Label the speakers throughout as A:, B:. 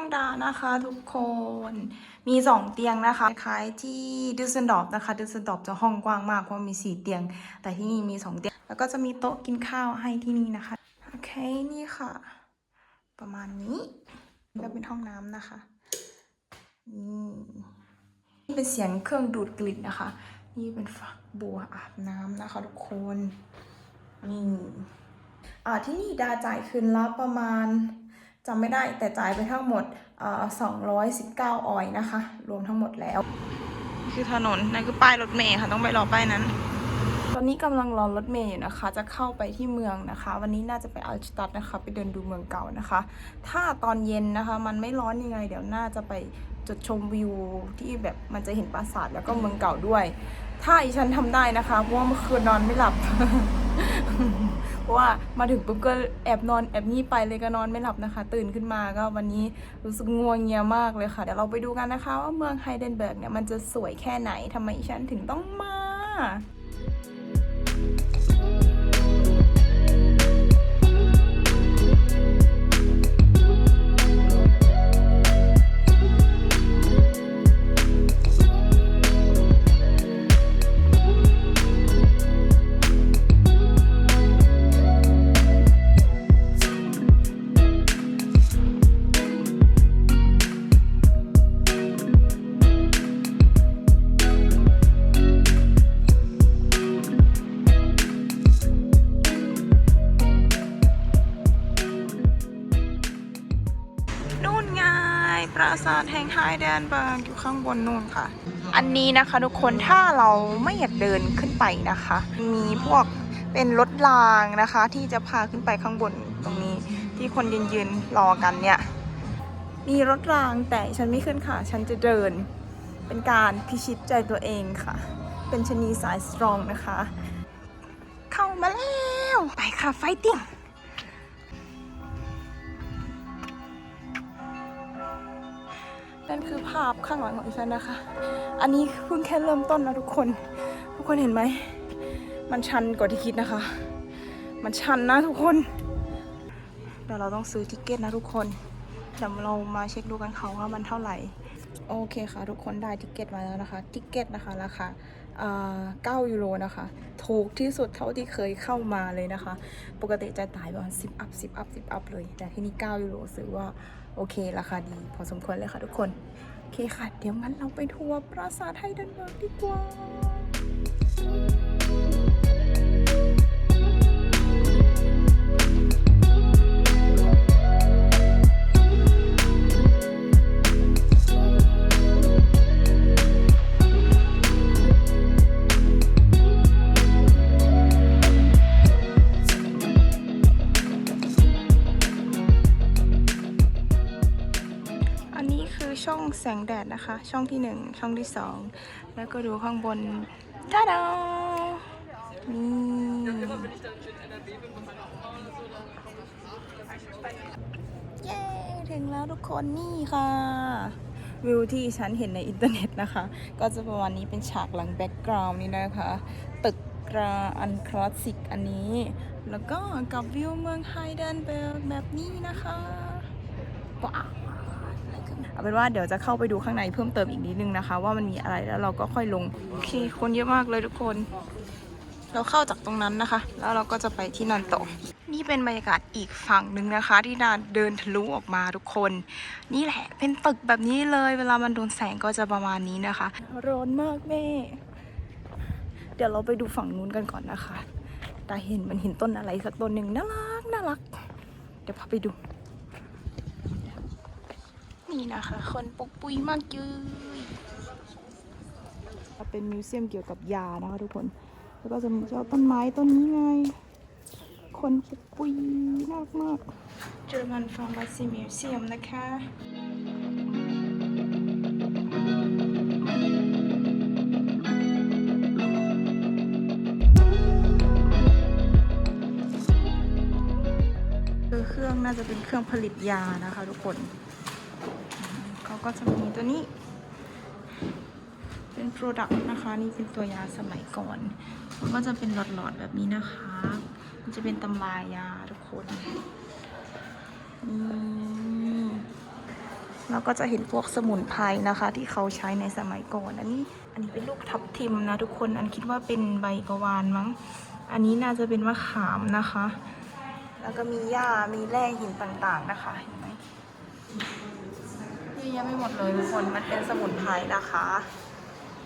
A: ห้องดานะคะทุกคนมีสองเตียงนะคะคล้ายที่ดิสเซนดอฟนะคะดิสเซนดอฟจะห้องกว้างมากเพราะมีสี่เตียง แต่ที่นี่มีสองเตียง แล้วก็จะมีโต๊ะกินข้าวให้ที่นี่นะคะโอเคนี่ค่ะ ประมาณนี้ก็เป็นห้องน้ำนะคะนี่เป็นเสียงเครื่องดูดกลิ่นนะคะ นี่เป็นฝักบัวอาบน้ำนะคะทุกคนนี่อ่าที่นี่ดาจ่ายคืนละประมาณ จำไม่ได้แต่จ่ายไปทั้งหมดอ่า219 ออยนะคะ รวมทั้งหมดแล้ว คือถนนนั่นคือป้ายรถเมย์ค่ะ ต้องไปรอป้ายนั้น ตอนนี้กำลังรอรถเมย์อยู่นะคะ จะเข้าไปที่เมืองนะคะ วันนี้น่าจะไปอัลสตัดนะคะ ไปเดินดูเมืองเก่านะคะ ถ้าตอนเย็นนะคะ มันไม่ร้อนยังไง เดี๋ยวน่าจะไปจุดชมวิวที่แบบมันจะเห็นปราสาทแล้วก็เมืองเก่าด้วย ถ้าอีฉันทำได้นะคะ เพราะว่าเมื่อคืนนอนไม่หลับ เพราะว่ามาถึงปุ๊บก็แอบนอนแอบงี่ไปเลยก็นอนไม่หลับนะคะ ตื่นขึ้นมาก็วันนี้รู้สึกง่วงเงียมากเลยค่ะ เดี๋ยวเราไปดูกันนะคะ ว่าเมืองไฮเดนเบิร์กเนี่ยมันจะสวยแค่ไหนทำไมฉันถึงต้องมาาสาทแห่งไฮแดนเบิร์กอยู่ข้างบนนู่นค่ะ อันนี้นะคะทุกคนถ้าเราไม่อยากเดินขึ้นไปนะคะ มีพวกเป็นรถรางนะคะ ที่จะพาขึ้นไปข้างบนตรงนี้ ที่คนยืนยืนรอกันเนี่ย มีรถรางแต่ฉันไม่ขึ้นค่ะ ฉันจะเดิน เป็นการพิชิตใจตัวเองค่ะ เป็นชนีสายสตรองนะคะ เข้ามาแล้ว ไปค่ะไฟติ้ง นั่นคือภาพข้างหลังของดิฉันนะคะ อันนี้เพิ่งแค่เริ่มต้นนะทุกคน ทุกคนเห็นไหม มันชันกว่าที่คิดนะคะ มันชันนะทุกคนเดี๋ยวเราต้องซื้อทิเกตนะทุกคน เดี๋ยวเรามาเช็คดูกันเขาว่ามันเท่าไหร่ โอเคค่ะ ทุกคนได้ทิเกตมาแล้วนะคะทิเกตนะคะราคา 9 ยูโรนะคะ ถูกที่สุดเท่าที่เคยเข้ามาเลยนะคะ ปกติจะตายประมาณ10 อัพ 10 อัพ 10 อัพเลย แต่ที่นี่ 9 ยูโรซื้อว่า โอเค ราคาดี พอสมควรเลยค่ะทุกคน โอเคค่ะ เดี๋ยวงั้นเราไปทัวร์ปราสาทไฮเดนเบิร์กดีกว่า งแสงแดดนะคะ ช่องที่หนึ่งช่องที่สองแล้วก็ดูข้างบนจ้าดานี่เย้ ถึงแล้วทุกคนนี่ค่ะ วิวที่ฉันเห็นในอินเทอร์เน็ตนะคะ ก็จะประมาณนี้เป็นฉากหลังแบ็กกราวน์นี่นะคะ ตึกกราอันคลาสสิกอันนี้ แล้วก็กับวิวเมืองไฮเดนเบิร์กแบบนี้นะคะว้าว เอาเป็นว่าเดี๋ยวจะเข้าไปดูข้างในเพิ่มเติมอีกนิดนึงนะคะ ว่ามันมีอะไรแล้วเราก็ค่อยลงโอเคคนเยอะมากเลยทุกคน เราเข้าจากตรงนั้นนะคะ แล้วเราก็จะไปที่นั่นต่อนี่เป็นบรรยากาศอีกฝั่งหนึ่งนะคะ ที่นาเดินทะลุออกมาทุกคน นี่แหละเป็นตึกแบบนี้เลย เวลามันโดนแสงก็จะประมาณนี้นะคะ ร้อนมากแม่ เดี๋ยวเราไปดูฝั่งนู้นกันก่อนนะคะ แต่เห็นมันเห็นต้นอะไรสักต้นหนึ่งน่ารักน่ารัก เดี๋ยวพาไปดู นี่นะคะ คนปุกปุยมากเยยเป็นมิวเซียมเกี่ยวกับยานะคะทุกคน แล้วก็จะมีเจ้าต้นไม้ต้นนี้ไง คนปุกปุยมากมากเจอมันฟาร์มาซีมิวเซียมนะคะคือเครื่องน่าจะเป็นเครื่องผลิตยานะคะทุกคนเขา ก็จะมีตัวนี้ เป็น Product นะคะ นี่เป็นตัวยาสมัยก่อน มันก็จะเป็นหลอดๆแบบนี้นะคะ มันจะเป็นตำรายาทุกคนแล้วก็จะเห็นพวกสมุนไพรนะคะ ที่เขาใช้ในสมัยก่อน อันนี้ อันนี้เป็นลูกทับทิมนะทุกคน อันคิดว่าเป็นใบกระวานมั้ง อันนี้น่าจะเป็นมะขามนะคะ แล้วก็มีหญ้า มีแร่หินต่างๆนะคะ เห็นไหม เยอะแยะไปหมดเลยทุกคน มันเป็นสมุนไพรนะคะ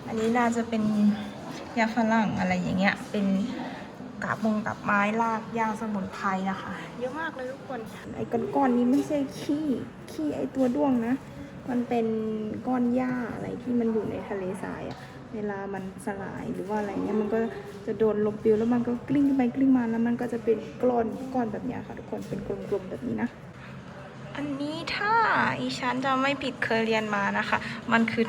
A: อันนี้น่าจะเป็นยาฝรั่งอะไรอย่างเงี้ย เป็นกาบมงกับไม้รากยาสมุนไพรนะคะ เยอะมากเลยทุกคน ไอ้ก้อนๆนี้ไม่ใช่ขี้ขี้ไอ้ตัวด้วงนะ มันเป็นก้อนหญ้าอะไรที่มันอยู่ในทะเลทรายอะเวลามันสลายหรือว่าอะไรเงี้ยมันก็จะโดนลมปลิวแล้วมันก็กลิ้งไปกลิ้งมาแล้วมันก็จะเป็นก้อนก้อนแบบเนี้ยค่ะทุกคนเป็นกลมๆแบบนี้นะ อันนี้ถ้าอีฉันจะไม่ผิดเคยเรียนมานะคะ มันคือ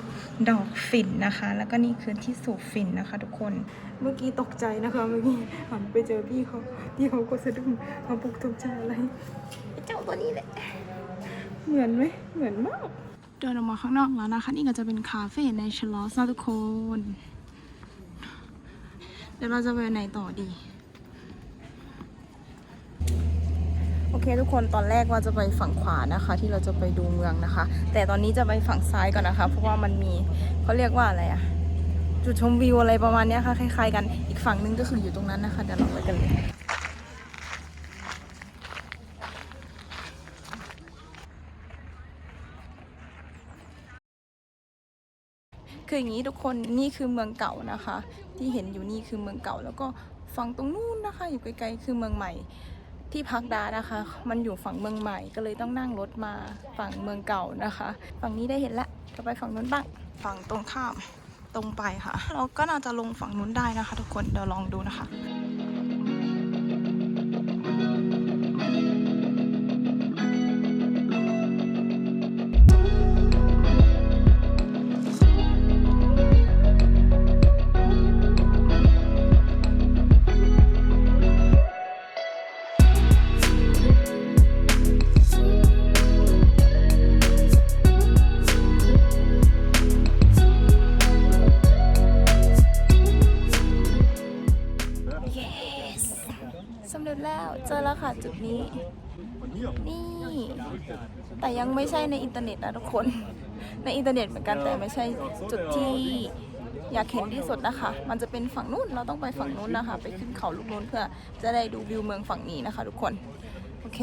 A: ดอกฝิ่นนะคะ แล้วก็นี่คือที่สูบฝิ่นนะคะ ทุกคน เมื่อกี้ตกใจนะคะ เมื่อกี้หันไปเจอพี่เขาพี่เขาก็สะดุ้งเขาปุกตกใจอะไรไอ้เจ้าตัวนี้แหละ เหมือนไหมเหมือนมากเดินออกมาข้างนอกแล้วนะคะ นี่ก็จะเป็นคาเฟ่ในชลอสนะทุกคน เดี๋ยวเราจะไปไหนต่อดี โอเคทุกคนตอนแรกว่าจะไปฝั่งขวานะคะ ที่เราจะไปดูเมืองนะคะ แต่ตอนนี้จะไปฝั่งซ้ายก่อนนะคะ เพราะว่ามันมีเขาเรียกว่าอะไรอะจุดชมวิวอะไรประมาณนี้ค่ะคล้ายๆกันอีกฝั่งนึงก็คืออยู่ตรงนั้นนะคะเดี๋ยวเราไปกันเลยคืออย่างนี้ทุกคนนี่คือเมืองเก่านะคะ ที่เห็นอยู่นี่คือเมืองเก่า แล้วก็ฝั่งตรงนู้นนะคะ อยู่ไกลๆคือเมืองใหม่ ที่พักดานะคะ มันอยู่ฝั่งเมืองใหม่ก็เลยต้องนั่งรถมาฝั่งเมืองเก่านะคะ ฝั่งนี้ได้เห็นแล้วจะไปฝั่งนู้นบ้างฝั่งตรงข้ามตรงไปค่ะ เราก็น่าจะลงฝั่งนู้นได้นะคะ ทุกคนเดี๋ยวลองดูนะคะ ยังไม่ใช่ในอินเทอร์เน็ตนะทุกคน ในอินเทอร์เน็ตเหมือนกันแต่ไม่ใช่จุดที่อยากเห็นที่สุดนะคะ มันจะเป็นฝั่งนู้น เราต้องไปฝั่งนู้นนะคะ ไปขึ้นเขาลูกนู้นเพื่อจะได้ดูวิวเมืองฝั่งนี้นะคะ ทุกคน โอเค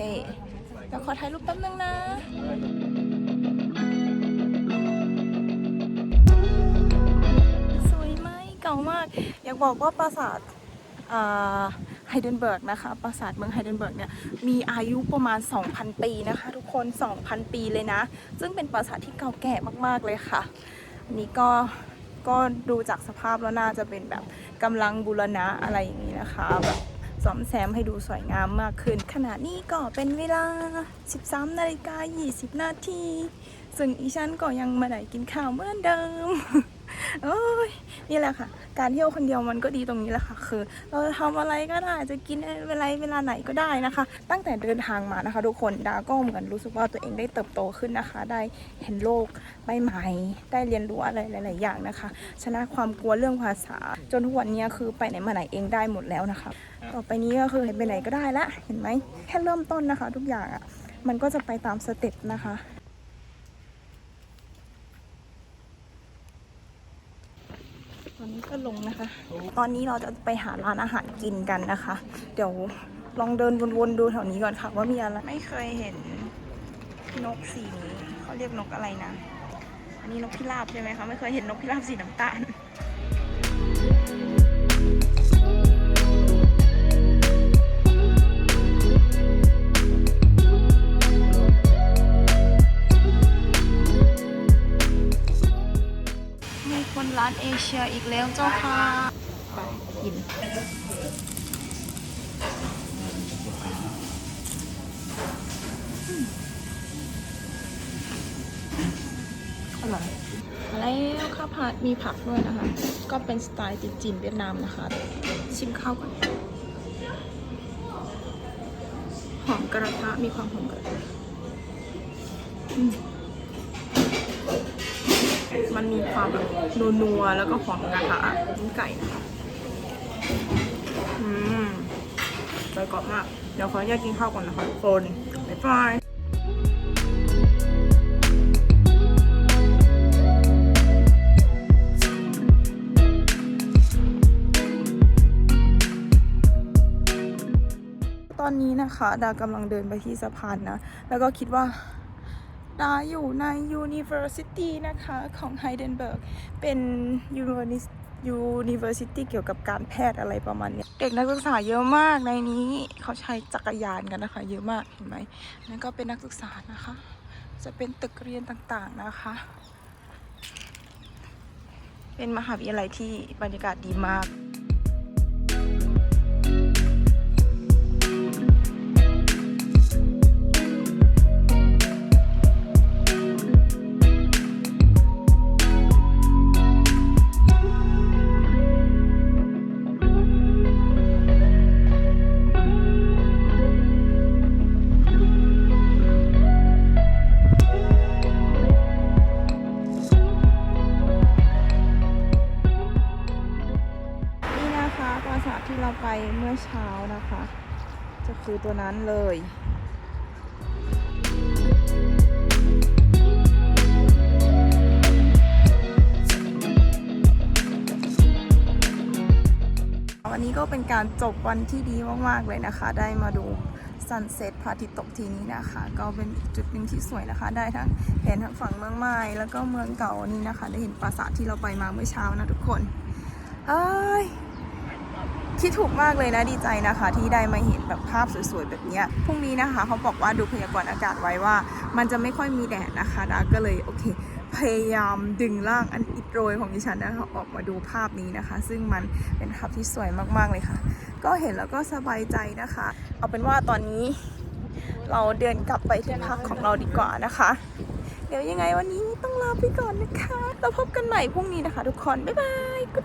A: เดี๋ยวขอถ่ายรูปแป๊บนึงนะสวยไหมเก่ามาก อยากบอกว่าปราสาทอ่า ไฮเดนเบิร์กนะคะ ปราสาทเมืองไฮเดนเบิร์กเนี่ย มีอายุประมาณ 2,000 ปีนะคะ ทุกคน 2,000 ปีเลยนะ ซึ่งเป็นปราสาทที่เก่าแก่มากๆเลยค่ะ อันนี้ก็ก็ดูจากสภาพแล้วน่าจะเป็นแบบกำลังบูรณะอะไรอย่างนี้นะคะแบบซ่อมแซมให้ดูสวยงามมากขึ้น ขณะนี้ก็เป็นเวลา 13นาฬิกา20 นาทีซึ่งอีฉันก็ยังมาไหนกินข้าวเหมือนเดิม โอ้ย นี่แหละค่ะ การเที่ยวคนเดียวมันก็ดีตรงนี้แหละค่ะ คือ เราจะทำอะไรก็ได้จะกินเวลาเวลาไหนก็ได้นะคะ ตั้งแต่เดินทางมานะคะ ทุกคนดาก็เหมือนรู้สึกว่าตัวเองได้เติบโตขึ้นนะคะ ได้เห็นโลกใบใหม่ได้เรียนรู้อะไรหลาย ๆ อย่างนะคะ ชนะความกลัวเรื่องภาษา จนทุกวันนี้คือไปไหนมาไหนเองได้หมดแล้วนะคะ ต่อไปนี้ก็คือไปไหนก็ได้ละเห็นไหมแค่เริ่มต้นนะคะ ทุกอย่างอะมันก็จะไปตามสเต็ปนะคะ อนนี้ก็ลงนะคะ ตอนนี้เราจะไปหาร้านอาหารกินกันนะคะ เดี๋ยวลองเดินวนๆดูแถวนี้ก่อนค่ะว่ามีอะไร ไม่เคยเห็นนกสีนี้เขาเรียกนกอะไรนะ อันนี้นกพิราบใช่ไหมคะ ไม่เคยเห็นนกพิราบสีน้ำตาล เอเชียอีกแล้วเจ้าค่ะไปกินอร่อยแล้วข้าวผัดมีผักด้วยนะคะ ก็เป็นสไตล์จีนๆเวียดนามนะคะ ชิมข้าวก่อนหอมกระทะมีความหอมกระทะอื มันมีความแบบนัวๆแล้วก็หอมกระทะนี่ไก่นะคะอืมใจกรอบมาก เดี๋ยวขออนุาตกินข้าวก่อนนะคะทุกคนบ๊ายบายอนนี้นะคะ ดากำลังเดินไปที่สะพานนะ แล้วก็คิดว่า ดาอยู่ใน University นะคะของไฮเดนเบิร์กเป็น University University เกี่ยวกับการแพทย์อะไรประมาณนี้ เด็กนักศึกษาเยอะมากในนี้เขาใช้จักรยานกันนะคะ เยอะมากเห็นไหมนั่นก็เป็นนักศึกษานะคะ จะเป็นตึกเรียนต่างๆนะคะ เป็นมหาวิทยาลัยที่บรรยากาศดีมาก นั้นเลยวันนี้ก็เป็นการจบวันที่ดีมาก ๆ เลยนะคะ ได้มาดูซันเซ็ตพระอาทิตย์ตกทีนี้นะคะ ก็เป็นจุดหนึ่งที่สวยนะคะ ได้ทั้งเห็นทั้งฝั่งเมืองใหม่แล้วก็เมืองเก่านี่นะคะ ได้เห็นปราสาทที่เราไปมาเมื่อเช้านะทุกคนเอ้ย คิดถูกมากเลยนะดีใจนะคะ ที่ได้มาเห็นแบบภาพสวยๆแบบนี้พรุ่งนี้นะคะเขาบอกว่าดูพยากรณ์อากาศไว้ว่า มันจะไม่ค่อยมีแดดนะคะดาก็เลยโอเค พยายามดึงร่างอันอิดโรยของดิฉันนะคะออกมาดูภาพนี้นะคะ ซึ่งมันเป็นภาพที่สวยมากๆเลยค่ะ ก็เห็นแล้วก็สบายใจนะคะ เอาเป็นว่าตอนนี้เราเดินกลับไปที่พักของเราดีกว่านะคะ เดี๋ยวยังไงวันนี้ต้องลาไปก่อนนะคะ เราพบกันใหม่พรุ่งนี้นะคะ ทุกคน บ๊ายบายกุ๊ด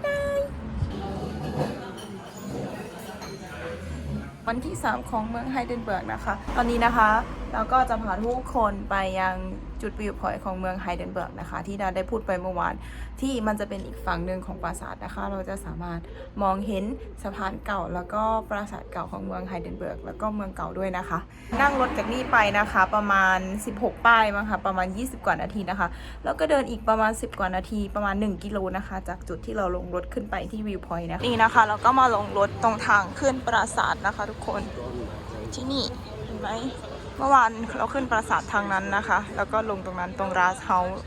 A: วันที่ 3 ของเมืองไฮเดนเบิร์กนะคะ ตอนนี้นะคะ เราก็จะพาทุกคนไปยังจุดวิวพอยต์ของเมืองไฮเดนเบิร์กนะคะ ที่ดาได้พูดไปเมื่อวาน ที่มันจะเป็นอีกฝั่งหนึ่งของปราสาทนะคะ เราจะสามารถมองเห็นสะพานเก่า แล้วก็ปราสาทเก่าของเมืองไฮเดนเบิร์กแล้วก็เมืองเก่าด้วยนะคะ นั่งรถจากนี่ไปนะคะ ประมาณ 16 ป้ายมั้งคะประมาณ 20 กว่านาทีนะคะ แล้วก็เดินอีกประมาณ 10 กว่านาทีประมาณ 1 กิโลนะคะ จากจุดที่เราลงรถขึ้นไปที่วิวพอยต์นะนี่นะคะเราก็มาลงรถตรงทางขึ้นปราสาทนะคะ ทุกคนที่นี่เห็นไหม เมื่อวานเราขึ้นปราสาททางนั้นนะคะ แล้วก็ลงตรงนั้นตรงราสเฮาส์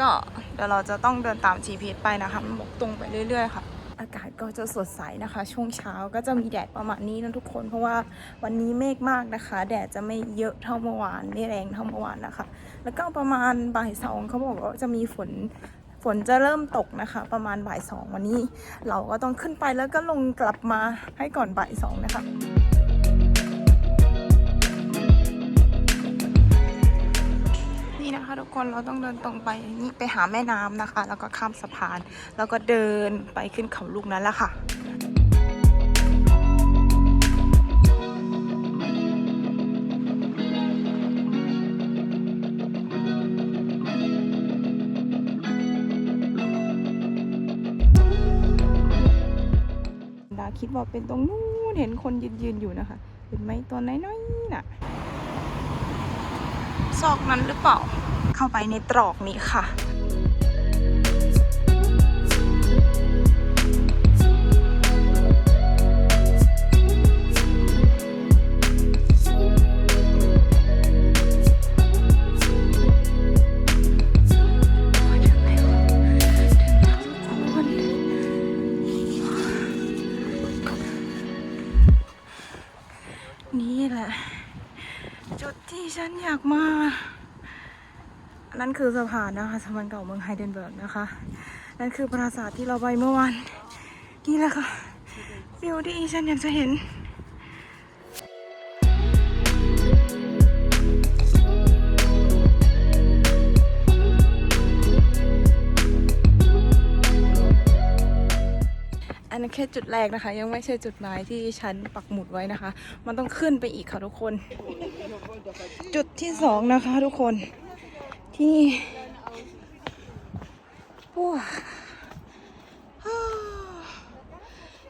A: ก็เดี๋ยวเราจะต้องเดินตาม GPS ไปนะคะมกตรงไปเรื่อยๆค่ะอากาศก็จะสดใสนะคะ ช่วงเช้าก็จะมีแดดประมาณนี้นะทุกคน เพราะว่าวันนี้เมฆมากนะคะ แดดจะไม่เยอะเท่าเมื่อวานไม่แรงเท่าเมื่อวานนะคะ แล้วก็ประมาณบ่ายสองเขาบอกว่าจะมีฝนฝนจะเริ่มตกนะคะ ประมาณบ่ายสองวันนี้ เราก็ต้องขึ้นไปแล้วก็ลงกลับมาให้ก่อนบ่ายสองนะคะ คนเราต้องเดินตรงไปนี่ไปหาแม่น้ำนะคะ แล้วก็ข้ามสะพาน แล้วก็เดินไปขึ้นเขาลูกนั้นแหละค่ะดาคิดว่าเป็นตรงนู้นเห็นคนยืนยืนอยู่นะคะเห็นไหมตัวน้อยๆน่ะ ซอกนั้นหรือเปล่า เข้าไปในตรอกนี้ค่ะ ฉันอยากมา อันนั้นคือสะพานนะคะสะพานเก่าเมืองไฮเดนเบิร์กนะคะ นั่นคือปราสาทที่เราไปเมื่อวานนี่แหละค่ะวิวที่ฉันอยากจะเห็นอันนั้นแค่จุดแรกนะคะ ยังไม่ใช่จุดหมายที่ฉันปักหมุดไว้นะคะ มันต้องขึ้นไปอีกค่ะทุกคน จุดที่สองนะคะทุกคนที่ว้า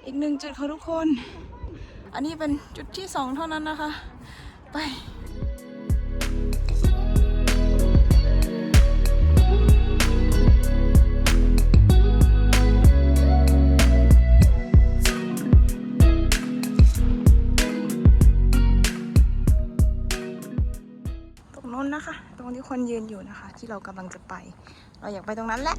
A: อีกหนึ่งจุดค่ะทุกคน อันนี้เป็นจุดที่สองเท่านั้นนะคะ ไป ยืนอยู่นะคะ ที่เรากำลังจะไป เราอยากไปตรงนั้นแหละ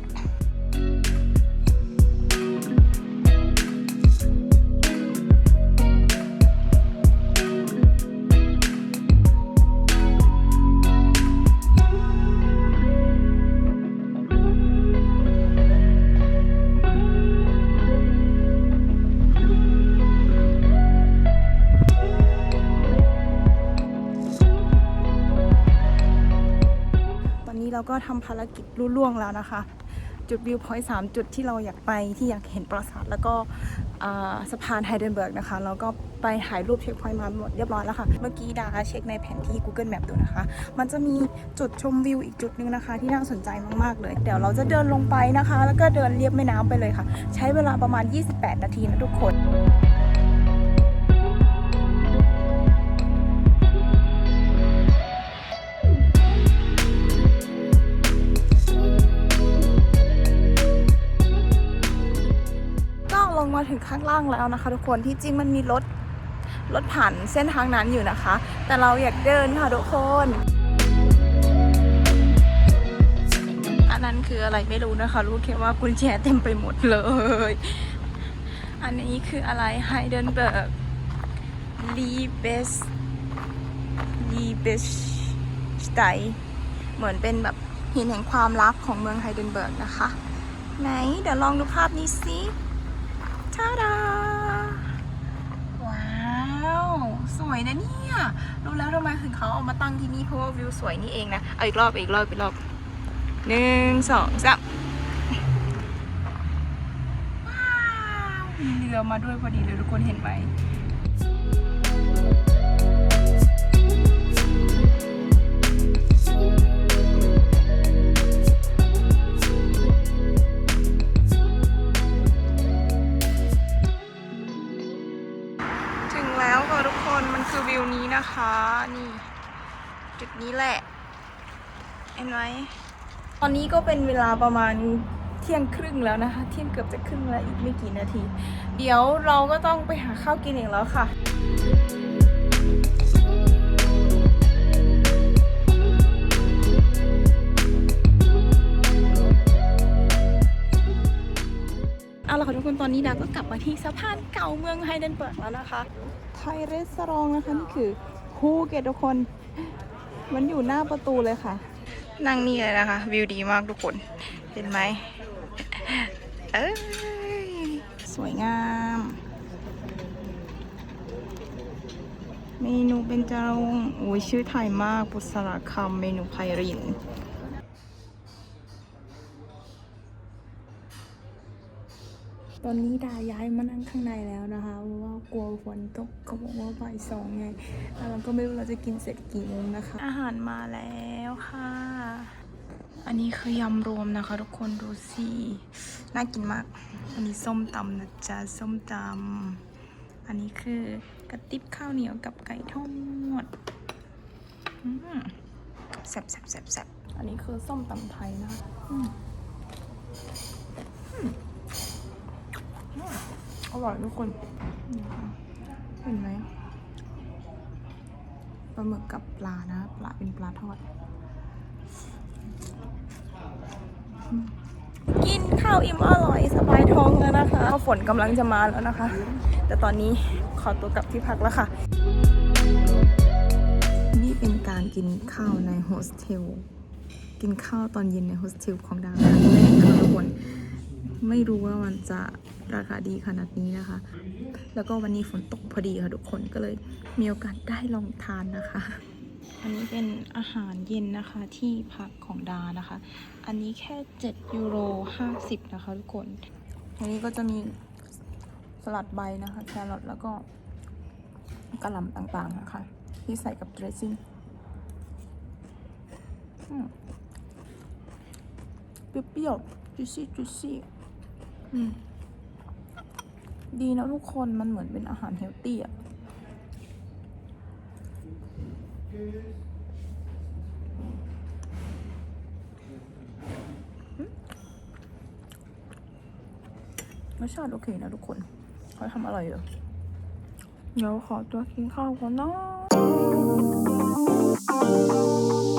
A: ทำภารกิจรุ่ล่วงแล้วนะคะ จุดวิวพอยต์สามจุดที่เราอยากไปที่อยากเห็นปราสาทแล้วก็สะพานไฮเดนเบิร์กนะคะแล้วก็ไปถ่ายรูปเช็คพอยต์มาหมดเรียบร้อยแล้วค่ะ เมื่อกี้ดาเช็คในแผนที่ Google Map ดูนะคะ มันจะมีจุดชมวิวอีกจุดหนึงนะคะ ที่น่าสนใจมากๆเลย เดี๋ยวเราจะเดินลงไปนะคะ แล้วก็เดินเลียบแม่น้ำไปเลยค่ะ ใช้เวลาประมาณ 28 นาทีนะทุกคน ข้างล่างแล้วนะคะ ทุกคนที่จริงมันมีรถรถผ่านเส้นทางนั้นอยู่นะคะ แต่เราอยากเดินค่ะทุกคน อันนั้นคืออะไรไม่รู้นะคะ รู้แค่ว่ากุญแจเต็มไปหมดเลย อันนี้คืออะไรไฮเดนเบิร์กลีเบสลีเบสสไตเหมือนเป็นแบบหินแห่งความลับของเมืองไฮเดนเบิร์กนะคะ ไหน เดี๋ยวลองดูภาพนี้สิ ทาดา ว้าว สวยนะเนี่ย รู้แล้วทำไมถึงเขาเอามาตั้งที่นี่เพราะว่าวิวสวยนี่เองนะ เอาอีกรอบอีกรอบอีกรอบหนึ่งสองสามว้าว มีเรือมาด้วยพอดีเลยทุกคนเห็นไหม นะคะ นี่ จุดนี้แหละ เห็นไหมตอนนี้ก็เป็นเวลาประมาณเที่ยงครึ่งแล้วนะคะ เที่ยงเกือบจะครึ่งแล้วอีกไม่กี่นาที เดี๋ยวเราก็ต้องไปหาข้าวกินเองแล้วค่ะ กคนตอนนี้ดาก็กลับมาที่สะพานเก่าเมืองไฮเดนเบิร์กแล้วนะคะ ไทยเรสรองนะคะนี่คือภูเก็ตทุกคน มันอยู่หน้าประตูเลยค่ะ นั่งนี่เลยนะคะ วิวดีมากทุกคน เห็นไหมเอ้ยสวยงาม เมนูเป็นจารงโอ้ยชื่อไทยมากบุษราคำเมนูไพริน ตอนนี้ดาย้ายมานั่งข้างในแล้วนะคะเพราะว่ากลัวฝนตกเขาบอกว่าบ่ายสองไงแล้วเราก็ไม่รู้เราจะกินเสร็จกี่โมงนะคะ อาหารมาแล้วค่ะ อันนี้คือยำรวมนะคะ ทุกคนดูสิน่ากินมาก อันนี้ส้มตำนะจ๊ะส้มตำอันนี้คือกระติบข้าวเหนียวกับไก่ทอดแซ่บแซ่บแซ่บแซ่บอันนี้คือส้มตำไทยนะคะ อร่อยทุกคนเห็นไหมปลาหมึกกับปลานะ ปลาเป็นปลาทอด กินข้าวอิ่มอร่อยสบายท้องแล้วนะคะฝนกำลังจะมาแล้วนะคะ แต่ตอนนี้ขอตัวกลับที่พักแล้วค่ะ นี่เป็นการกินข้าวในโฮสเทล กินข้าวตอนเย็นในโฮสเทลของดาวครั้งแรกค่ะทุกคน ไม่รู้ว่ามันจะราคาดีขนาดนี้นะคะ แล้วก็วันนี้ฝนตกพอดีค่ะทุกคนก็เลยมีโอกาสได้ลองทานนะคะ อันนี้เป็นอาหารเย็นนะคะที่พักของดานะคะ อันนี้แค่7ยูโร50 นะคะทุกคน อันนี้ก็จะมีสลัดใบนะคะแครอทแล้วก็กระหล่ำต่างๆนะคะ ที่ใส่กับเดรสซิ่งเปรี้ยวๆจุซี่จุซี่ ดีนะทุกคนมันเหมือนเป็นอาหารเฮลตี้อะรสชาติโอเคนะทุกคนเขาทำอร่อยอยู่เดี๋ยวขอตัวกินข้าวก่อนเนาะ